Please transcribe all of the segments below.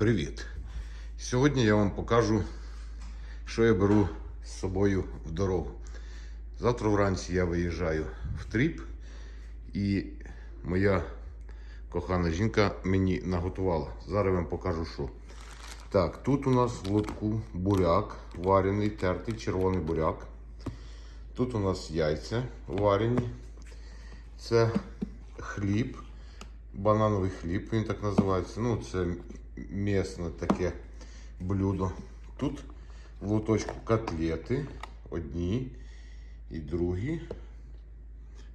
Привіт! Сьогодні я вам покажу, що я беру з собою в дорогу. Завтра вранці я виїжджаю в тріп, і моя кохана жінка мені наготувала. Зараз вам покажу, що. Так, тут у нас в лотку буряк варений, тертий червоний буряк. Тут у нас яйця варені. Це хліб, банановий хліб, він так називається. Ну, це місне таке блюдо. Тут в лоточку котлети. Одні і другі.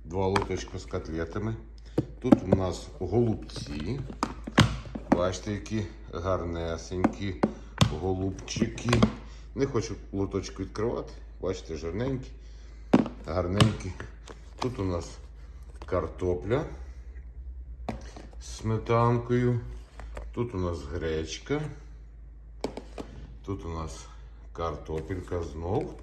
Два лоточка з котлетами. Тут у нас голубці. Бачите, які гарнесенькі голубчики. Не хочу лоточку відкривати. Бачите, жирненькі, гарненькі. Тут у нас картопля з сметанкою. Тут у нас гречка. Тут у нас картопелька знов.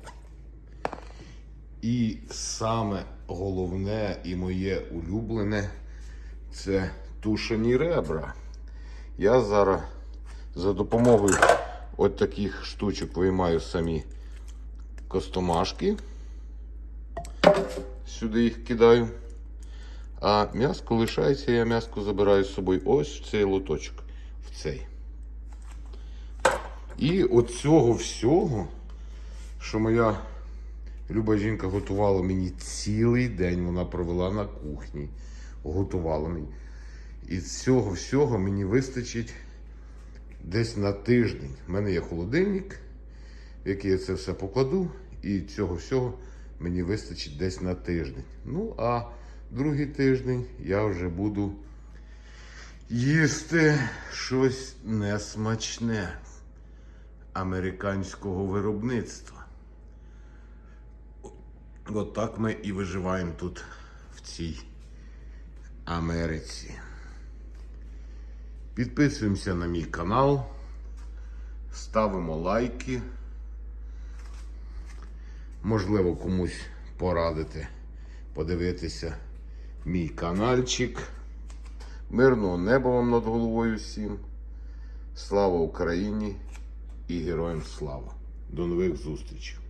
І саме головне і моє улюблене це тушені ребра. Я зараз за допомогою от таких штучок виймаю самі костомашки. Сюди їх кидаю. А м'яско лишається, я м'яско забираю з собою ось цей лоточок. В цей. І от цього всього, що моя люба жінка готувала мені цілий день, вона провела на кухні, готувала мені. І цього всього мені вистачить десь на тиждень. У мене є холодильник, в який я це все покладу, і цього всього мені вистачить десь на тиждень. Ну, а другий тиждень я вже буду їсти щось несмачне американського виробництва. От так ми і виживаємо тут, в цій Америці. Підписуємося на мій канал, ставимо лайки. Можливо, комусь порадити подивитися мій каналчик. Мирного неба вам над головою всім. Слава Україні і героям слава! До нових зустрічей!